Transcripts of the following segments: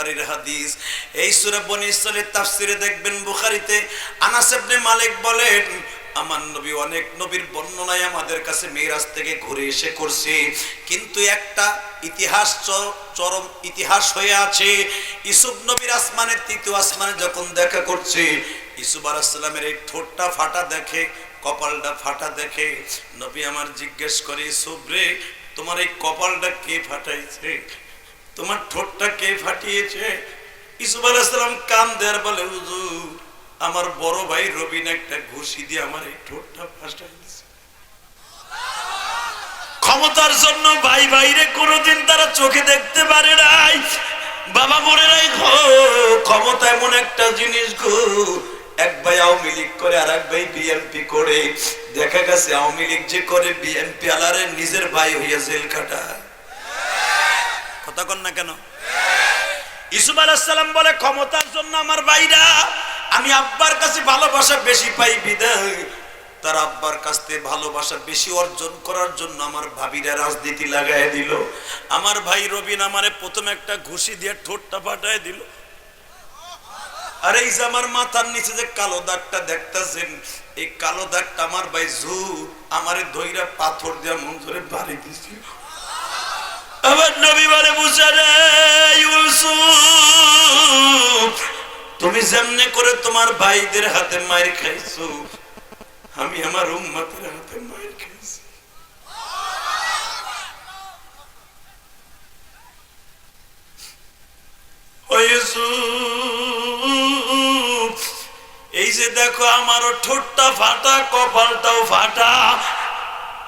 বুখারীর হাদিস। এই সূরা বনি ইসরাইলের তাফসিরে দেখবেন বুখারীতে আনাস ইবনে মালিক বলেন, আমার নবী অনেক নবীর বর্ণনায় আমাদের কাছে মিরাজ থেকে ঘুরে এসে করছে। কিন্তু একটা ইতিহাস চরম ইতিহাস হয়ে আছে। ইসুফ নবীর আসমানের তৃতীয় আসমানে যখন দেখা করছে ইসুফ আলাইসাল্লামের এই ঠোঁটটা ফাটা দেখে, কপালটা ফাটা দেখে নবী আমার জিজ্ঞেস করে ইসুফ রে, তোমার এই কপালটা কে ফাটাইছে? তোমার ঠোঁটটা কে ফাটিয়েছে? ইসুফ আলাইসাল্লাম কান দেয়ার বলে, হুজুর, আমার বড় ভাই রবিন একটা ঘুষি দিয়ে আমার এই ঠোঁটটা দিছে। ক্ষমতার জন্য ভাই ভাইরে কোনোদিন তারা চোখে দেখতে পারে নাই। বাবা মরে নাই ক্ষমতা এমন একটা জিনিস গো। এক ভাই আওয়ামী লীগ করে আর এক ভাই বিএনপি করে। দেখা গেছে আওয়ামী লীগ যে করে, বিএনপি আলারে নিজের ভাই হইয়া জেল কাটায় কন না কেন? ইসুফ আলাইসাল্লাম বলে, ক্ষমতার জন্য আমার ভাইরা, আমি আব্বার কাছে ভালোবাসা বেশি পাই, বিদায়। তার আব্বার কাছ থেকে ভালোবাসা বেশি অর্জন করার জন্য আমার ভাবিরা রাজনীতি লাগাই দিল। আমার ভাই রবিন আমারে প্রথম একটা ঘুষি দিয়ে ঠোঁটটা ফাটায় দিল। আর এই যে আমার মাথার নিচে যে কালো দাগটা দেখতেছেন, এই কালো দাগটা আমার ভাই জু আমারে ধইরা পাথর মন ধরে বাড়ি দিছিল। আমার নবী বলে, মুসা রে ইউসুফ, তুমি যেমনে করে তোমার ভাইদের হাতে মায়ের খাইছো, আমি আমার উম্মতের হাতে মায়ের খাইছি। এই যে দেখো, আমারও ঠোঁটটা ফাটা, কপালটাও ফাটা।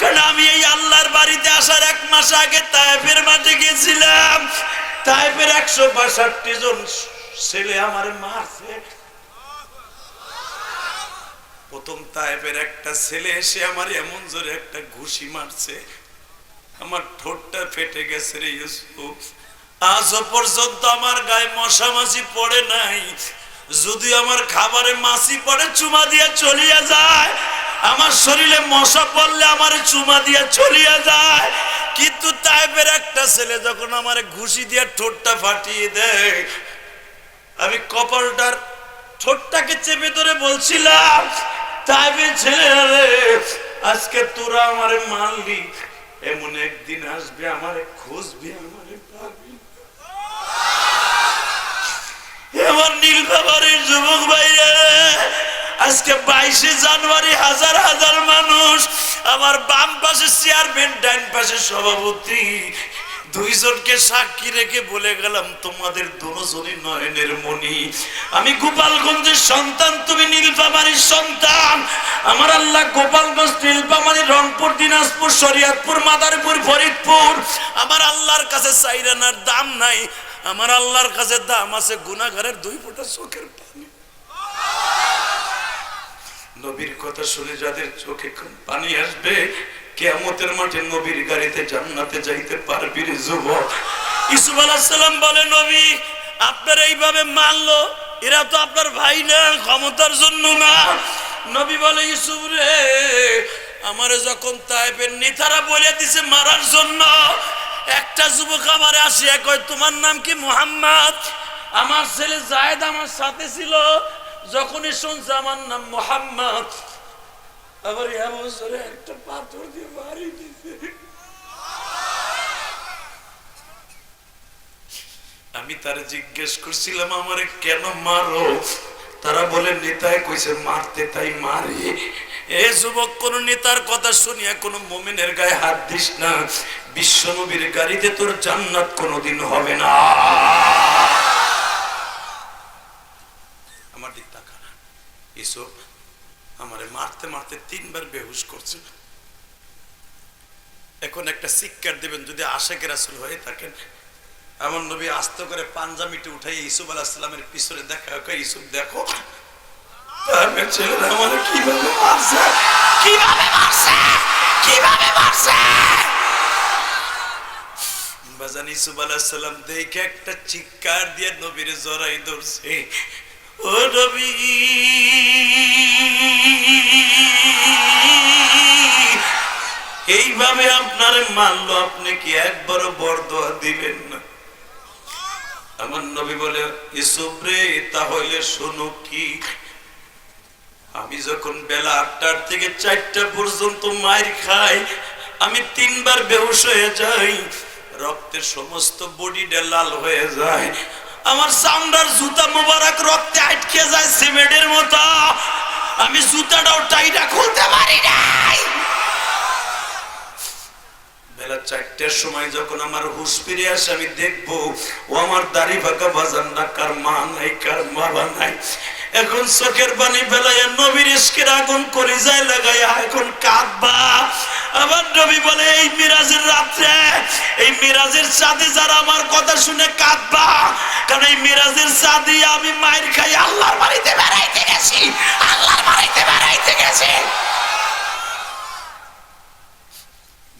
কারণ আমি এই আল্লাহর বাড়িতে আসার এক মাস আগে তাইফের মাঠে গেছিলাম তাইফের একশো বাষট্টি জন ছেলে আমার মারছে। প্রথম তাইফের একটা ছেলে এসে আমার এমন জোরে একটা ঘুষি মারছে। আমার ঠোঁটটা ফেটে গেছে রে ইউসুফ। আজও পর্যন্ত আমার গায়ে মশা মাছি পড়ে নাই। যদি আমার খাবারে মাছি পড়ে চুমা দিয়ে চলিয়া যায় আমার শরীরে মশা পড়লে আমার চুমা দিয়ে চলিয়া যায়। কিন্তু তাইপের একটা ছেলে যখন আমার ঘুষি দিয়ে ঠোঁটটা ফাটিয়ে দেয়, আমি কপালটার ঠোঁটটাকে চেপে ধরে বলছিলাম, তাইপের ছেলে আজকে তোরা আমারে মানলি এমন একদিন আসবে আমারে খুঁজবি, আমারে পাবি। আমার নীলফামারীর যুবক ভাইরে আজকে বাইশে জানুয়ারি হাজার হাজার মানুষ, আমার বাম পাশে চেয়ারম্যান ডাইন পাশে সভাপতি। দুইজনকে সাক্ষী রেখে বলে গেলাম, তোমাদের দুজনই নয়নের মণি। আমি গোপালগঞ্জের সন্তান, তুমি নীলফামারীর সন্তান। আমার আল্লাহ গোপালগঞ্জ, নীলফামারী, রংপুর, দিনাজপুর, শরিয়তপুর, মাদারীপুর, ফরিদপুর। আমার আল্লাহর কাছে চাইরানার দাম নাই। আমার আল্লাহর কাছে দাম আছে গুনাগারের দুই ফোঁটা চোখের পানি। নবীর কথা শুনে যাদের চোখে পানি আসবে, কেয়ামতের মাঠে নবীর গাড়িতে জান্নাতে যাইতে পারবি রে যুবক। ইসুফ আলাইসাল্লাম বলে, নবী, আপনার এইভাবে মানলো এরা তো আপনার ভাই না, ক্ষমতার জন্য না। নবী বলে, ইসুফ রে, আমারে যখন তাইবের নেতারা বলে দিছে মারার জন্য, একটা যুবক আমার আসিয়া কয়, তোমার নাম কি মোহাম্মদ? আমার ছেলে জায়দ আমার সাথে ছিল যখনই শুনছে আমার নাম মোহাম্মদ, আবার এমন জোরে একটা পাথর দিয়ে মারি দিছে। আমি তারা জিজ্ঞেস করছিলাম, আমারে কেন মারো? তারা বলে নেতায় কইছে, মারতে তাই মারে। এ যুবক, কোন নেতার কথা শুনিয়া কোন মোমেনের গায়ে হাত দিস না। বিশ্ব নবীর গাড়িতে তোর জান্নাত কোনোদিন হবে না আমার দিক তাকা না ইসুফ আমারে মারতে মারতে তিনবার বেহুশ করছে। এখন একটা শিক্ষার দেবেন যদি আশেকের আসল হয়ে থাকেন এমন নবী আস্ত করে পাঞ্জামিটি উঠাই ইসুফ আলাহিসামের পিছনে দেখা কয়, ইসুফ দেখো ছেলেরা আমার কীভাবে দেখে একটা চিৎকার দিয়ে নবীর জড়াই ধরছে। ও নবী এইভাবে আপনার মানলো আপনি কি একবারও বরদোয়া দিবেন না? আমার নবী বলে ইসুফ রে, তাহলে শোনো কি? আমি যখন বেলা আটটার থেকে চারটা পর্যন্ত মায়ের খাই, আমি তিনবার বেহুশ হয়ে যাই, রক্তের সমস্ত বডিটা লাল হয়ে যায়। আমার সাউন্ডার জুতা মোবারক রক্তে আটকে যায়, সিমেন্টের মতো। আমি জুতাটাও টাইটা খুলতে পারি নাই। বেলা চারটের সময় যখন আমার হুশ ফিরে আসে, আমি দেখব, ও আমার দাড়ি ফাঁকা বাজান না, কার মা নাই, কার বাবা নাই। এখন চোখের পানি ফেলাইয়া নবীর ইস্কের আগুন করে যায় লাগাইয়া এখন কাঁদবা। আবার নবী বলে, এই মিরাজের রাত্রে, এই মিরাজের সাথে যারা আমার কথা শুনে কাঁদবা। কারণ এই মিরাজের সাথে আমি মায়ের খাই, আল্লাহর বাড়িতে বেড়াইতে গেছি, আল্লাহর বাড়িতে বেড়াইতে গেছি।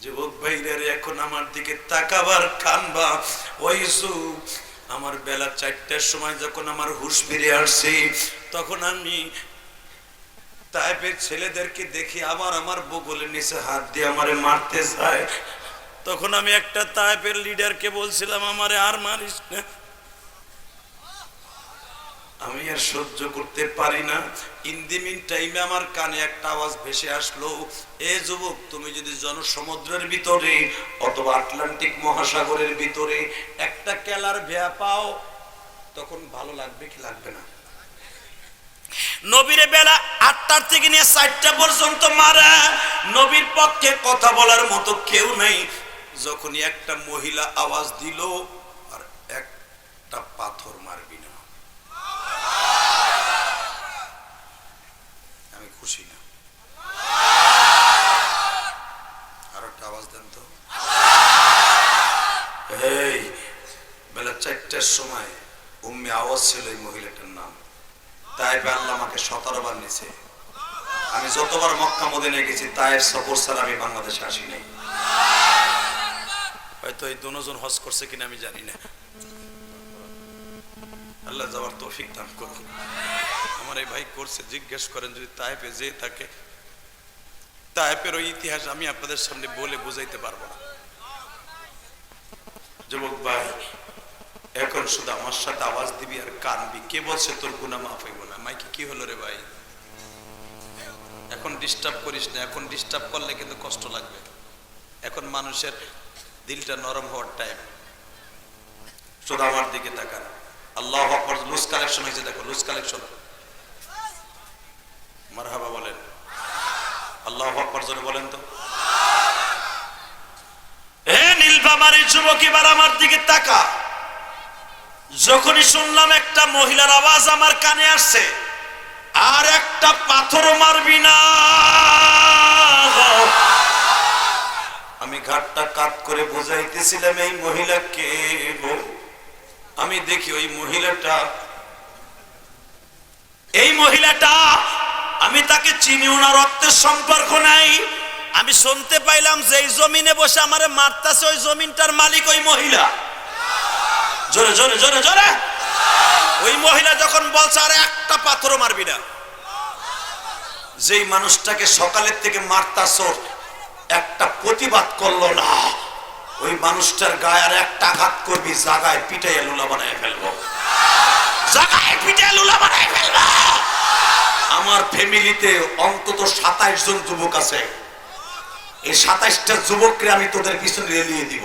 যুবক ভাইরা এখন আমার দিকে তাকাবার কানবা। ওই যুগ, আমার বেলা চারটার সময় যখন আমার হুশ ফিরে আসছে তখন আমি তাইপের ছেলেদেরকে দেখি আবার আমার বগলের নিচে হাত দিয়ে আমারে মারতে যায়। তখন আমি একটা তাইপের লিডারকে বলছিলাম, আমারে আর মারিস না। আমি আর সহ্য করতে পারি না। ইন দি মিন টাইমে আমার কানে একটা আওয়াজ ভেসে আসলো, এ যুবক, তুমি যদি জনসমুদ্রের ভিতরে অথবা আটলান্টিক মহাসাগরের ভিতরে একটা কেলার ভেয়া পাও, তখন ভালো লাগবে কি লাগবে না? নবীরে বেলা আটটার থেকে নিয়ে চারটা পর্যন্ত মারা। নবীর পক্ষে কথা বলার মতো কেউ নেই। যখনই একটা মহিলা আওয়াজ দিল, আর একটা পাথর মারবি না। আমি খুশি না। আর একটা আওয়াজ দেন তো। বেলা চারটার সময় উম্মে আওয়াজ ছিল এই মহিলাটার নাম। তাই আল্লাহ আমাকে সতেরো বার নিছে আমি যতবার মক্কা মদিনে গেছি তায়ের সফর ছাড়া আমি বাংলাদেশে আসি নাই। হয়তো এই দুজন হজ করছে কিনা আমি জানি না। আল্লাহ যাওয়ার তৌফিক দান করুন আমার এই ভাই করছে, জিজ্ঞেস করেন যদি তাইপে যে থাকে। তাইপের ওই ইতিহাস আমি আপনাদের সামনে বলে বুঝাইতে পারব না। যুবক ভাই এখন শুধু আমার সাথে আওয়াজ দিবি আর কানবি। কে বলছে তোর গুণা মাফ হইব না? মাইকে কি হলো রে ভাই? এখন ডিস্টার্ব করিস না। এখন ডিস্টার্ব করলে কিন্তু কষ্ট লাগবে। এখন মানুষের দিলটা নরম হওয়ার টাইম শুধু আমার দিকে তাকান। আল্লাহ আকবার লুজ কালেকশন হয়েছে, দেখো লুজ কালেকশন মারহাবা বলেন। আল্লাহ আকবার জোরে বলেন তো। হে নীলফামারী যুবক, এবার আমার দিকে তাকা। যখনই শুনলাম একটা মহিলার আওয়াজ আমার কানে আসছে, আর একটা পাথরও মারবি না। আমি ঘাটটা কাট করে বুঝাইতেছিলাম, এই মহিলাকে। আমি দেখি ওই মহিলাটা, এই মহিলাটা, আমি তাকে চিনি, ওনার রক্তের সম্পর্ক নাই। আমি শুনতে পাইলাম যে এই জমিনে বসে আমারে মারতাছে, ওই জমিনটার মালিক ওই মহিলা। জোরে জোরে জোরে জোরে। ওই মহিলা যখন বলছে, আর একটা পাথরও মারবি না। যেই মানুষটাকে সকালের থেকে মারতাছ, একটা প্রতিবাদ করল না। ওই মানুষটার গায়ে আর একটা আঘাত করবি, জাগায় পিটাইয়া লুলা বানায় ফেলব। জাগায় পিটাইয়া লুলা বানায় ফেলব। আমার ফ্যামিলিতে অন্তত সাতাইশ জন যুবক আছে। এই সাতাইশটা যুবককে আমি তোদের পিছনে রেলিয়ে দিব।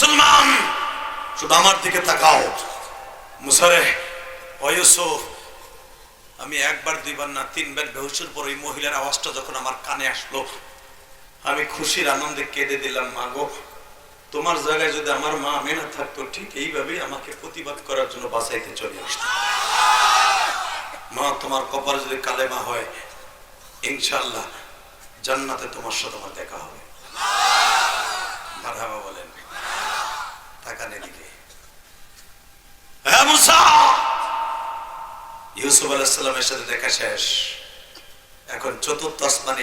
মুসলমান, শুধু আমার দিকে তাকাও। মুসারে অয়ুসুফ আমি একবার, দুইবার না, তিনবার বেহুসের পর ওই মহিলার আওয়াজটা যখন আমার কানে আসলো, আমি খুশির আনন্দে কেঁদে দিলাম, মা গো, তোমার জায়গায় যদি আমার মা মেনা থাকতো, ঠিক এইভাবেই আমাকে প্রতিবাদ করার জন্য বাঁচাইতে চলে আসতো। মা, তোমার কপালে যদি কালেমা হয় ইনশাল্লাহ জান্নাতে তোমার সাথে আমার দেখা হবে। বলেন। তাকান এদিকে হ্যাঁ ইউসুফ আলাইসাল্লামের সাথে দেখা শেষ। এখন চতুর্থ আসমানে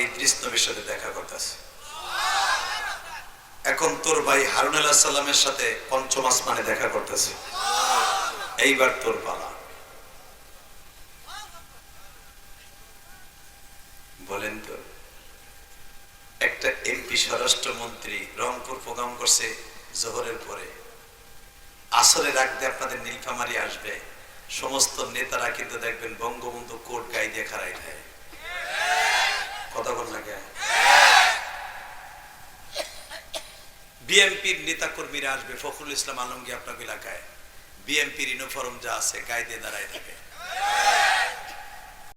সাথে দেখা করতেছে। এখন তোর ভাই হারুন আলাহ সাল্লামের সাথে পঞ্চম আসমানে দেখা করতেছে। এইবার তোর পালা। বলেন তো, একটা এমপি স্বরাষ্ট্রমন্ত্রী রংপুর প্রোগ্রাম করছে জোহরের পরে। আসরে রাখতে আপনাদের নীলফামারি আসবে। সমস্ত নেতারা কিন্তু দেখবেন বঙ্গবন্ধু কোর্ট গাই দিয়ে খারাই দেয় কথা বল না কেন? বিএনপির নেতা কর্মীরা আসবে, ফখরুল ইসলাম আলমগীর আপনার এলাকায় বিএনপির ইউনিফর্ম যা আছে গায়ে দিয়ে দাঁড়ায় থাকে।